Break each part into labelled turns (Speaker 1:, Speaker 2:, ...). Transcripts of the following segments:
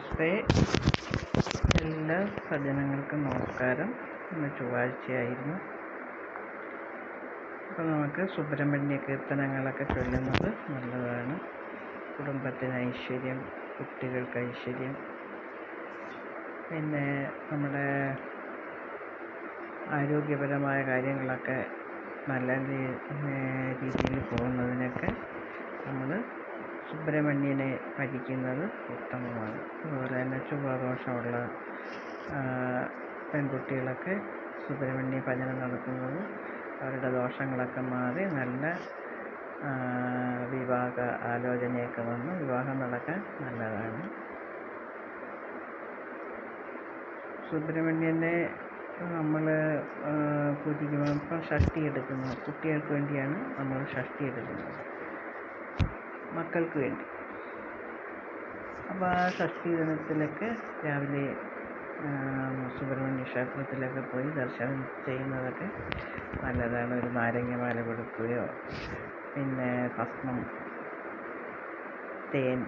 Speaker 1: നമസ്തേ. എല്ലാ സജ്ജനങ്ങൾക്കും നമസ്കാരം. ഇന്ന് ചൊവ്വാഴ്ചയായിരുന്നു. അപ്പോൾ നമുക്ക് സുബ്രഹ്മണ്യ കീർത്തനങ്ങളൊക്കെ ചൊല്ലുന്നത് നല്ലതാണ്. കുടുംബത്തിന് ഐശ്വര്യം കുട്ടികൾക്ക് ഐശ്വര്യം. പിന്നെ നമ്മുടെ ആരോഗ്യപരമായ കാര്യങ്ങളൊക്കെ നല്ല രീതിയിൽ പോകുന്നതിനൊക്കെ നമ്മൾ സുബ്രഹ്മണ്യനെ ഭജിക്കുന്നത് ഉത്തമമാണ്. അതുപോലെ തന്നെ ചൊവ്വാദോഷമുള്ള പെൺകുട്ടികളൊക്കെ സുബ്രഹ്മണ്യ ഭജനം നടത്തുന്നത് അവരുടെ ദോഷങ്ങളൊക്കെ മാറി നല്ല വിവാഹ ആലോചനയൊക്കെ വന്ന് വിവാഹം നടക്കാൻ നല്ലതാണ്. സുബ്രഹ്മണ്യനെ നമ്മൾ പൂജിക്കുമ്പോൾ ഷഷ്ടി എടുക്കുന്നു കുട്ടികൾക്ക് വേണ്ടിയാണ് നമ്മൾ ഷഷ്ടി എടുക്കുന്നത് മക്കൾക്ക് വേണ്ടി. അപ്പോൾ ആ ഷഷ്ടി ദിനത്തിലൊക്കെ രാവിലെ സുബ്രഹ്മണ്യ ക്ഷേത്രത്തിലൊക്കെ പോയി ദർശനം ചെയ്യുന്നതൊക്കെ നല്ലതാണ്. ഒരു നാരങ്ങമാല കൊടുക്കുകയോ പിന്നെ ഭസ്മം തേൻ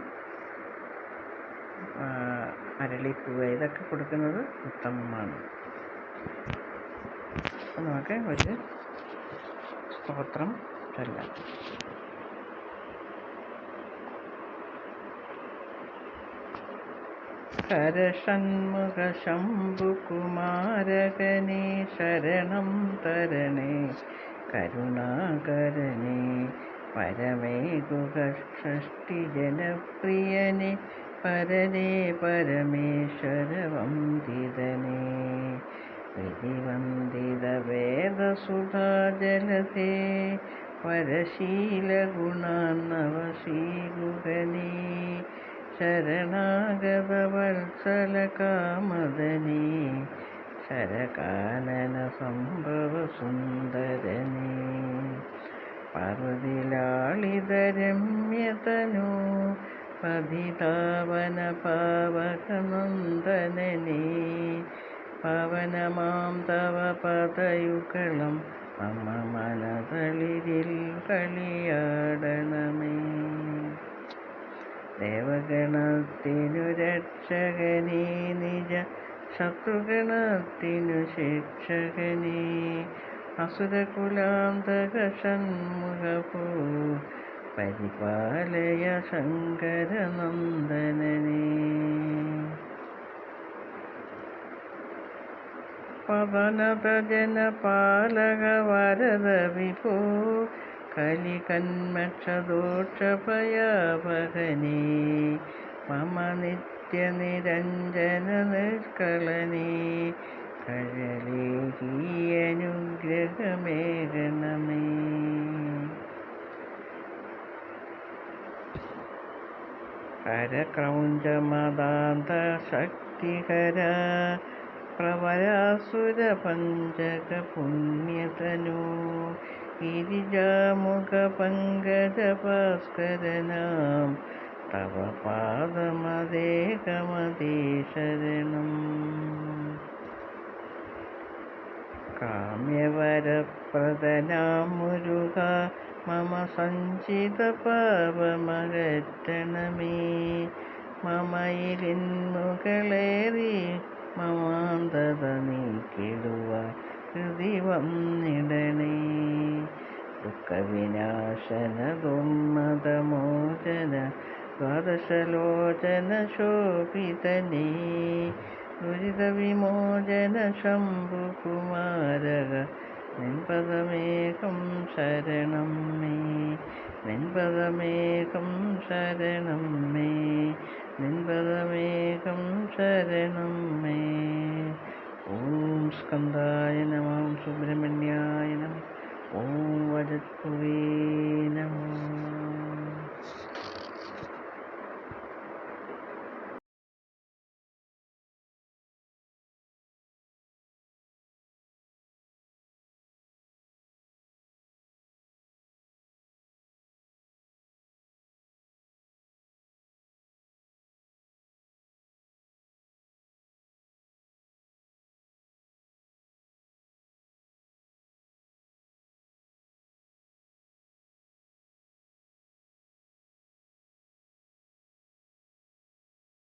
Speaker 1: അരളിപ്പൂവ് ഇതൊക്കെ കൊടുക്കുന്നത് ഉത്തമമാണ്. നമുക്ക് ഒരു സ്തോത്രം ചൊല്ലാം. ഹരഷൺമുഖ ശംഭുകുമാരകനെ ശരണം തരണേ. കരുണാകരനെ പരമേകുക ഷഷ്ടി ജനപ്രിയനെ പരനേ പരമേശ്വര വന്ദിതനെ വിധിവന്ദിത വേദസുധാജലതേ പരശീലഗുണാന്നവശീകുകനേ. ശരണാഗതവത്സലകാമദനേ ശരകാനന സംഭവ സുന്ദരനി പർദിലാളിതരമ്യതനോ പതിതാവന പാവകനന്ദനനേ പവനമാം തവ പദയുഗളം മമ മനതളിരിൽ കളിയാടണമേ. ദേവഗണത്തിനു രക്ഷകനേ നിജ ശത്രുഗണത്തിനു ശിക്ഷകനേ. അസുരകുലാന്തക ഷൺമുഖപോ പരിപാലയ ശങ്കരനന്ദനനേ. പവനതജനപാലക വരദ വിഭോ കലികന്മക്ഷദോഷഭയാപകനേ മമ നിത്യനിരഞ്ജന നിഷ്കളനേ കഴലേകീയനുഗ്രഹമേകണമേ ഹരക്രൗഞ്ചമദാന്ത ശക്തിഹര പ്രവരാസുരപഞ്ചക പുണ്യതനോ ഗിരിജാമുഖപങ്കജഭാസ്കരനാം തവ പാദമദേകമതേ ശരണം കാമ്യവരപ്രദനാം മുരുക മമ സഞ്ചിത പാപമകറ്റണമേ. മമയിലിന്മുകളേറി മമാന്തത നീക്കിടുവ ഹൃദി വന്നിടണേ. ദുഃഖവിനാശന ദുർമതമോചന ദ്വാദശലോചന ശോഭിതനേ. ദുരിതവിമോചന ശംഭുകുമാരക നിൻപദമേകം ശരണം മേ. നിൻപദമേകം ശരണം മേ. നിൻപദമേകം ശരണം ഭഗവത് നമോ.